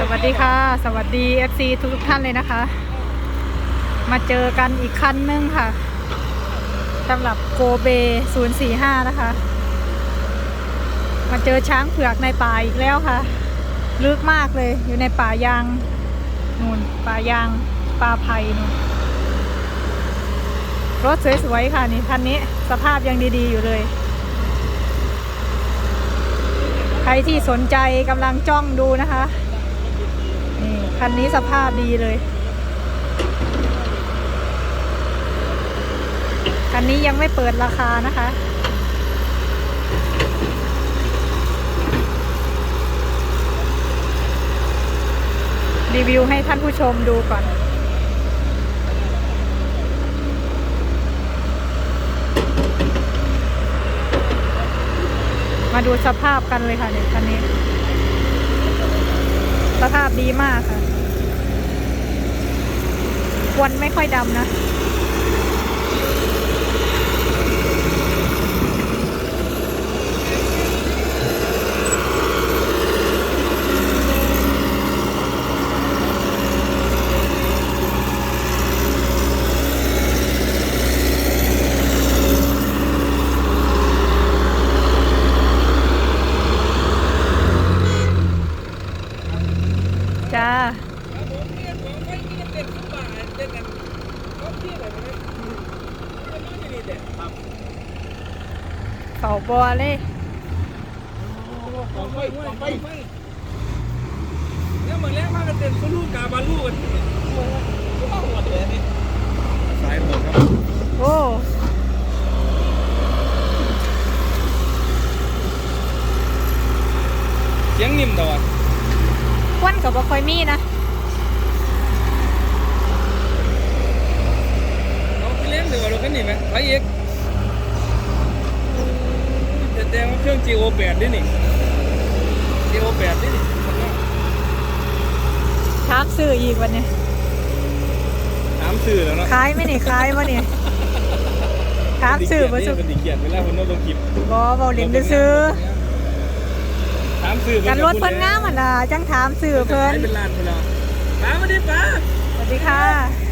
สวัสดีค่ะ สวัสดี FC ทุกทุกๆท่านเลยนะคะ มาเจอกันอีกคันนึงค่ะสำหรับโกเบ 045 นะคะ มาเจอช้างเผือกในป่าอีกแล้วค่ะ ลึกมากเลยอยู่ในป่ายางนู่นป่ายางป่าไผ่นู่นรถสวยๆค่ะนี่คันนี้สภาพยังดีๆอยู่เลย ใครที่สนใจกำลังจ้องดูนะคะ คันนี้สภาพดีเลย คันนี้ยังไม่เปิดราคานะคะ รีวิวให้ท่านผู้ชมดูก่อนมาดูสภาพกันเลยค่ะเนี่ยคันนี้ สภาพดีมากค่ะ วันไม่ค่อยดำนะ จ้า เขาบัวเลยเนี่ยเหมือนแรกมากันเต็มลูกกาบาลูกันหมดเลยนี่สายหมดครับโอ้เสียงนิ่มแต่ว่าควันกับบ่ค่อยมีนะ เราไปเล่ นดีกว่ารถคันนี้ไหมไปอีกแต่แต่ว่าเครื่อง GO8 ด้วยนี่ GO8 ด้วยนี่ทามซื้ออีกวันนี้ถามสื่อแล้วเนาะขายไหม่นี่ขายบ่นี่ถามซื้อบ่สุเป็นดีเกียรติเวลาคนโน้ตลงคลิปบ่เบาเล่นซื้อถามสื่อๆกันรถเพิ่นงามอะล่ะจังถามซื้อเพิ่นเป็นลานเพิ่นแล้วป้ามาดิป้าสวัสดีค่ะ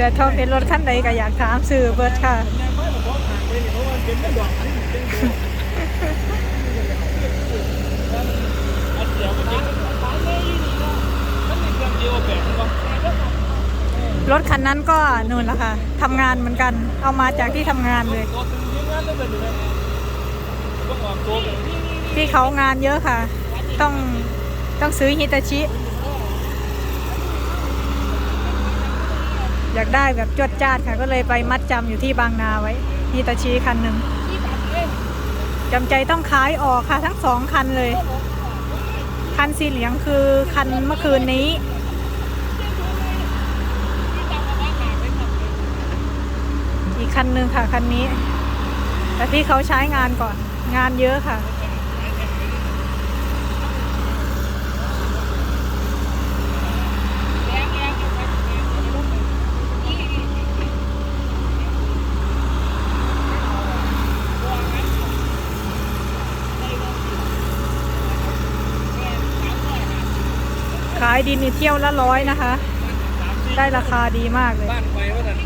เกิดทองเป็นรถขั้นใดก็อยากถามสื่อเบิร์ดค่ะรถคันนั้นก็นู่นละค่ะทำงานเหมือนกัน เอามาจากที่ทำงานเลยพี่เขางานเยอะค่ะ ต้องต้องซื้อฮิตาชิ อยากได้แบบจวดจ้าดค่ะ ก็เลยไปมัดจำอยู่ที่บางนาไว้ฮิตาชิคันหนึ่งจำใจต้องขายออกค่ะทั้งสองคันเลย คันสีเหลืองคือคันเมื่อคืนนี้อีกคันหนึ่งค่ะคันนี้ แต่ที่เขาใช้งานก่อนงานเยอะค่ะ ขายดินนี่เที่ยวละร้อยนะคะ ได้ราคาดีมากเลยบ้านไฟว่าท่าน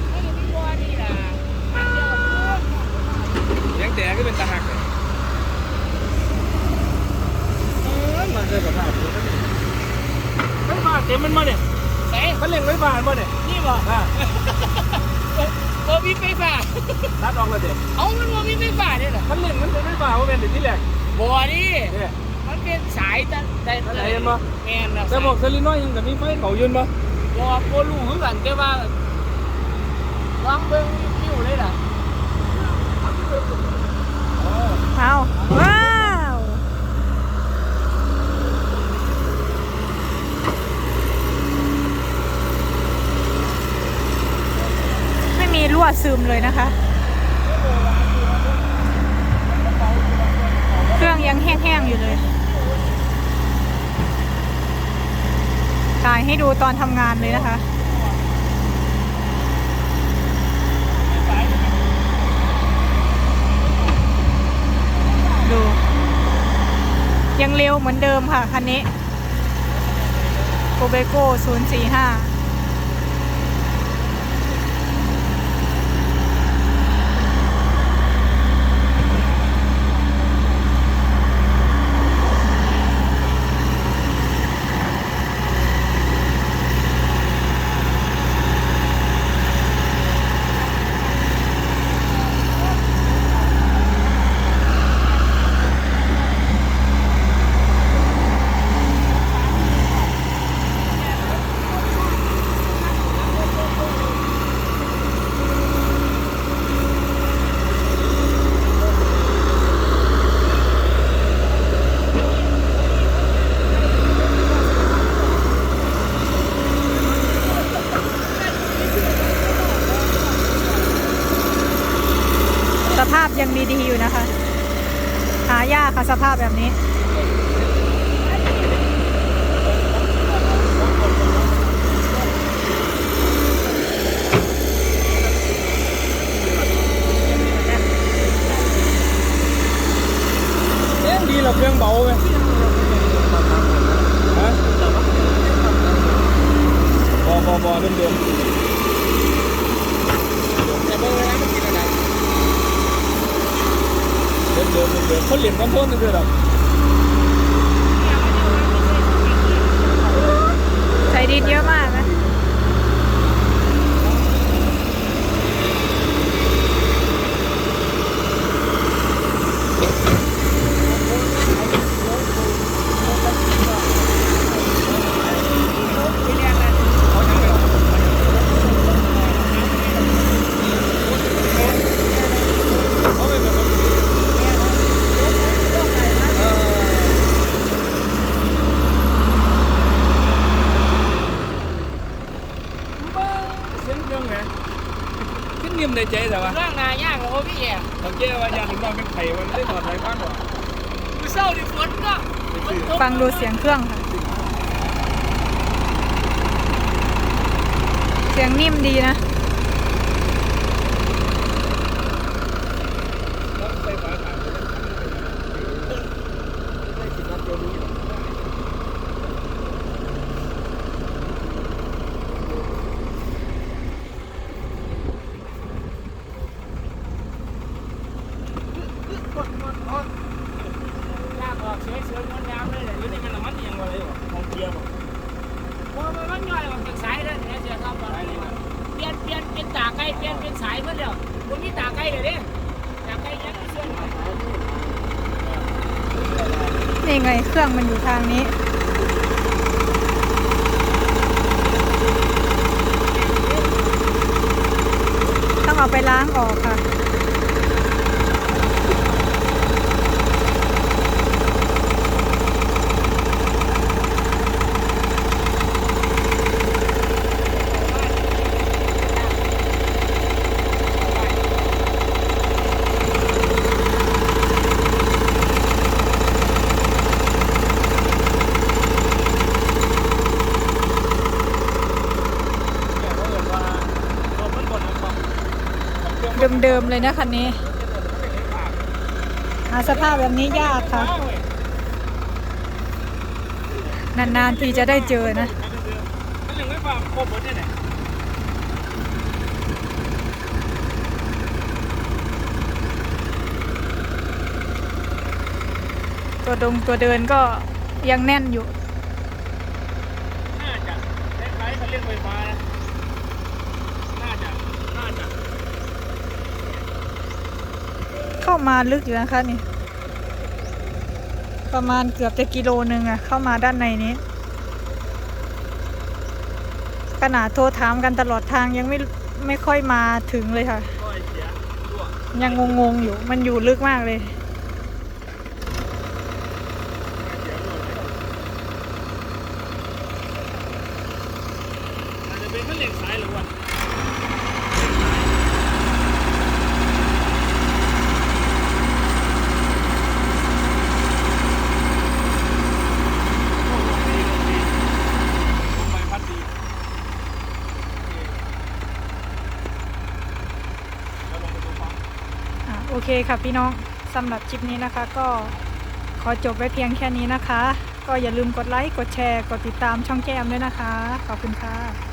เลี้ยงแต่ก็เป็นตาหักเลยเออมาเจอสภาพนี้ไม่ผ่านเต็มมันมาเนี่ยไหนมันเล่งไม่ผ่านมาเนี่ยนี่บ่อะบอมีไฟฟ้านัดออกเลยเด็กเอามันบอมีไฟฟ้าเนี่ยเหรอมันเล่งมันเป็นไม่ผ่านว่าเป็นเด็กที่แรกบ่นี่ เนี่ยมันเป็นสายแต่แต่อะไรเห็นบ่ แมนนะแต่บอกเซรีน้อยยังแต่มีไฟเขายืนปะบ่บ่รู้คือกันแต่ว่าลองเบิ่งวิวเลยล่ะเอาว้าว ไม่มีรั่วซึมเลยนะคะ เครื่องยังแห้งๆอยู่เลย ถ่ายให้ดูตอนทำงานเลยนะคะดู ยังเร็วเหมือนเดิมค่ะ คันนี้โกเบโก้045 สภาพยังดีๆอยู่นะคะ หายากค่ะส ภาพแบบนี้เอ๊ะดีเหรอเครื่องเบาไหมฮะบอบอบอเดิมเดิมแต่เบอร์นะมันกินอะไรเดิมเดิมเหลียมคอนโทรลนี่คือแบบใส่ดินเยอะมากนะ เขาไม่แบบเสียงเครื่องไงขึ้นนิ่มในใจแต่ว่า เรื่องนายากเลยพี่แย่ สังเกตว่าญาติน้องเป็นไข่มันไม่ได้ถอดสายพันธุ์หรอ กูเศร้าดิฝนก็ฝนตก ฟังดูเสียงเครื่องค่ะ เสียงนิ่มดีนะ ต้องใส่ฝาถ่านเลยไม่กินน้ำเกลือนี้หรอก ยากออกเฉยเฉยงดงามเลย หรือนี่มันน้ำมันยังอะไรวะของเกียร์วะ พอมันย่อยออกจากสายแล้วเนี่ยเสียครับเปลี่ยนเปลี่ยนเป็นตาไก่เปลี่ยนเป็นสายเพื่อเดียววันนี้ตาไกลเลยดิตาไกลยังไม่เชื่อนี่ไงเครื่องมันอยู่ทางนี้ต้องเอาไปล้างออกค่ะ เนี่ยเขาเรียกว่าตัวมันบนของของ เครื่องเดิมๆเลยนะคันนี้ หาสภาพแบบนี้ยากค่ะ นานๆทีจะได้เจอนะมันยังไม่ปรับครบหมดเนี่ยเนี่ยตัวดงตัวเดินก็ยังแน่นอยู่ น่าจะคล้ายๆคันเร่งไฟฟ้านะน่าจะน่าจะ เข้ามาลึกอยู่นะคะนี่ ประมาณเกือบจะกิโลนึงอะเข้ามาด้านในนี้ ขนาดโทรถามกันตลอดทางยังไม่ไม่ค่อยมาถึงเลยค่ะก้อยเสียรั่วยังงงๆอยู่มันอยู่ลึกมากเลย อาจจะเป็นคันเร่งซ้ายหรือวะใบพัดดีแล้วลงไปดูฟัง อะโอ เคค่ะพี่น้องสำหรับคลิปนี้นะคะ ก็ขอจบไว้เพียงแค่นี้นะคะ ก็อย่าลืมกดไลค์ กดแชร์ กดติดตามช่องแก้มด้วยนะคะ ขอบคุณค่ะ